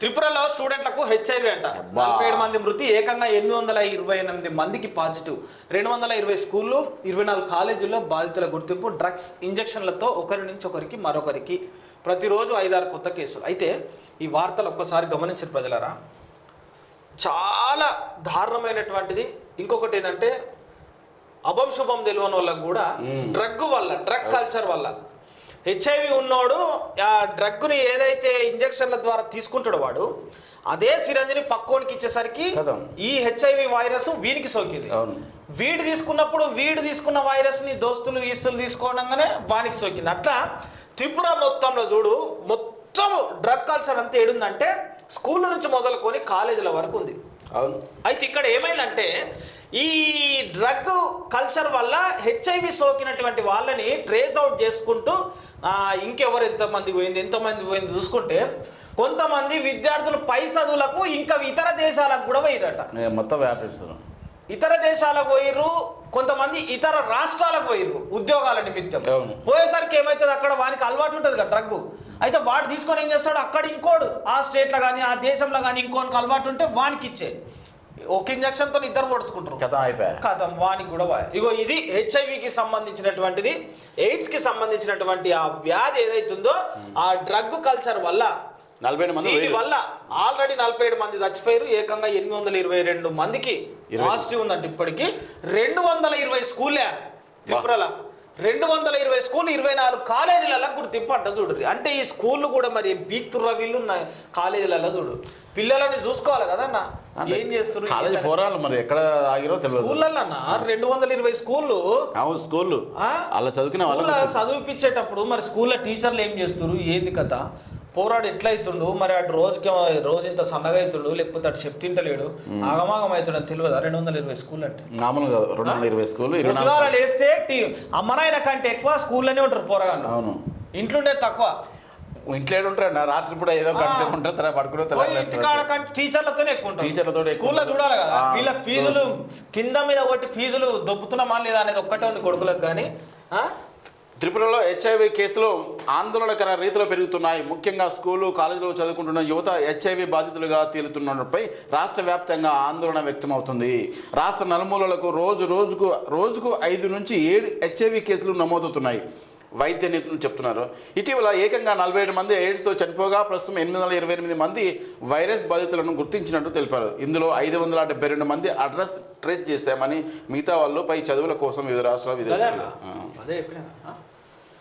త్రిపురలో స్టూడెంట్లకు హెచ్ఐవి అంట. నలభై ఏడు మంది మృతి ఏకంగా ఎనిమిది వందల ఇరవై ఎనిమిది మందికి పాజిటివ్. రెండు వందల ఇరవై స్కూళ్ళు ఇరవై నాలుగు కాలేజీల్లో బాధితుల గుర్తింపు డ్రగ్స్ ఇంజెక్షన్లతో ఒకరి నుంచి ఒకరికి మరొకరికి ప్రతిరోజు ఐదారు కొత్త కేసులు. అయితే ఈ వార్తలు ఒక్కసారి గమనించిన ప్రజలరా? చాలా దారుణమైనటువంటిది. ఇంకొకటి ఏంటంటే అభం శుభం తెలియని వాళ్ళకు కూడా డ్రగ్ వల్ల డ్రగ్ కల్చర్ వల్ల హెచ్ఐవి ఉన్నోడు ఆ డ్రగ్ని ఏదైతే ఇంజెక్షన్ల ద్వారా తీసుకుంటాడో వాడు అదే సిరంజిని పక్కోనికి ఇచ్చేసరికి. ఈ హెచ్ఐవి వైరస్ వీనికి సోకింది. అవును. వీడు తీసుకున్నప్పుడు వీడు తీసుకున్న వైరస్ని దోస్తులు ఈస్తులు తీసుకోవడంగానే వానికి సోకింది. అట్లా త్రిపుర మొత్తంలో చూడు మొత్తం డ్రగ్ కల్చర్ అంతా ఏడుందంటే స్కూల్ నుంచి మొదలుకొని కాలేజీల వరకు ఉంది. అవును. అయితే ఇక్కడ ఏమైందంటే ఈ డ్రగ్ కల్చర్ వల్ల హెచ్ఐవి సోకినటువంటి వాళ్ళని ట్రేస్ అవుట్ చేసుకుంటూ ఇంకెవరు ఎంతమంది పోయింది ఎంతమంది పోయింది చూసుకుంటే కొంతమంది విద్యార్థులు పై చదువులకు ఇంకా ఇతర దేశాలకు కూడా పోయిరట మొత్తం వ్యాపిస్తున్నాను ఇతర దేశాలకు పోయిర్రు కొంతమంది ఇతర రాష్ట్రాలకు పోయిర్రు ఉద్యోగాల నిమిత్తం. పోయేసరికి ఏమవుతుంది అక్కడ వానికి అలవాటు ఉంటుంది కదా డ్రగ్ అయితే వాడు తీసుకొని ఏం చేస్తాడు అక్కడ ఇంకోడు ఆ స్టేట్లో కానీ ఆ దేశంలో కానీ ఇంకోనికి అలవాటు ఉంటే వానికి ఇచ్చే. ఒక ఇంజక్షన్తో ఇద్దరు పొడుచుకుంటారు కథ అయిపోయా? కథం వానికి కూడా ఇగో ఇది హెచ్ఐవికి సంబంధించినటువంటిది ఎయిడ్స్కి సంబంధించినటువంటి ఆ వ్యాధి ఏదైతుందో ఆ డ్రగ్ కల్చర్ వల్ల నలభై మంది దీని. వల్ల ఆల్రెడీ నలభై ఏడు మంది చచ్చిపోయారు ఏకంగా ఎనిమిది వందల ఇరవై రెండు మందికి. పాజిటివ్ ఉందంట ఇప్పటికి. రెండు వందల ఇరవై స్కూలే త్రిపురల. రెండు వందల ఇరవై స్కూల్ ఇరవై నాలుగు కాలేజీలలో గుర్తింపు అంట చూడు అంటే ఈ స్కూళ్ళు కూడా మరి బీక్తుర్ర వీళ్ళు ఉన్న కాలేజీలలో చూడు. పిల్లలని చూసుకోవాలి కదన్న ఏం చేస్తున్నారు కాలేజీ పోరాలు మరి ఎక్కడ ఆగిరో తెలియదు. స్కూళ్ళల్లో అన్న రెండు వందల ఇరవై స్కూళ్ళు? అవును స్కూళ్ళు. ఆ? అలా చదువుకునే వాళ్ళకి చదివిపించేటప్పుడు మరి స్కూల్లో టీచర్లు ఏం చేస్తారు ఏంది కథ? పోరాడు ఎట్లా అవుతుండు మరి అటు రోజుకి రోజు ఇంత సన్నగా అవుతుండు లేకపోతే అటు చెప్తింటలేడు ఆగమాగం అవుతుండు అని తెలియదా? రెండు వందల ఇరవై స్కూల్ అంటే. మామూలుగా కాదు రెండు వందల ఇరవై లేస్తే టీ అమ్మనాయన కంటే ఎక్కువ స్కూల్లోనే ఉంటారు పోరగాళ్ళు. అవును. ఇంట్లోనే తక్కువ. ఇంట్లో ఉంటారు రాత్రి పూట ఏదో గడిసేపు ఉంటారు తర్వాత పడుకునే ఎక్కువ ఎక్కువ స్కూల్లో. చూడాలి కదా ఆ, వీళ్ళకి ఫీజులు కింద మీద కొట్టి ఫీజులు దొబ్బుతున్నామా లేదా అనేది ఒక్కటే ఉంది కొడుకులకు కానీ? త్రిపురలో హెచ్ఐవి కేసులు ఆందోళనకర రీతిలో పెరుగుతున్నాయి. ముఖ్యంగా స్కూలు కాలేజీలో చదువుకుంటున్న యువత హెచ్ఐవి బాధితులుగా తేలుతున్నపై రాష్ట్ర వ్యాప్తంగా ఆందోళన వ్యక్తమవుతుంది. రాష్ట్ర నలుమూలలకు రోజు రోజుకు రోజుకు ఐదు నుంచి ఏడు హెచ్ఐవి కేసులు నమోదవుతున్నాయి. వైద్య నిపుణులు చెప్తున్నారు. ఇటీవల ఏకంగా నలభై ఏడు మంది ఎయిడ్స్తో చనిపోగా ప్రస్తుతం ఎనిమిది వందల ఇరవై ఎనిమిది మంది వైరస్ బాధితులను గుర్తించినట్టు తెలిపారు. ఇందులో ఐదు వందల డెబ్బై రెండు మంది అడ్రస్ ట్రేస్ చేశామని మిగతా వాళ్ళు పై చదువుల కోసం వివిధ రాష్ట్రాల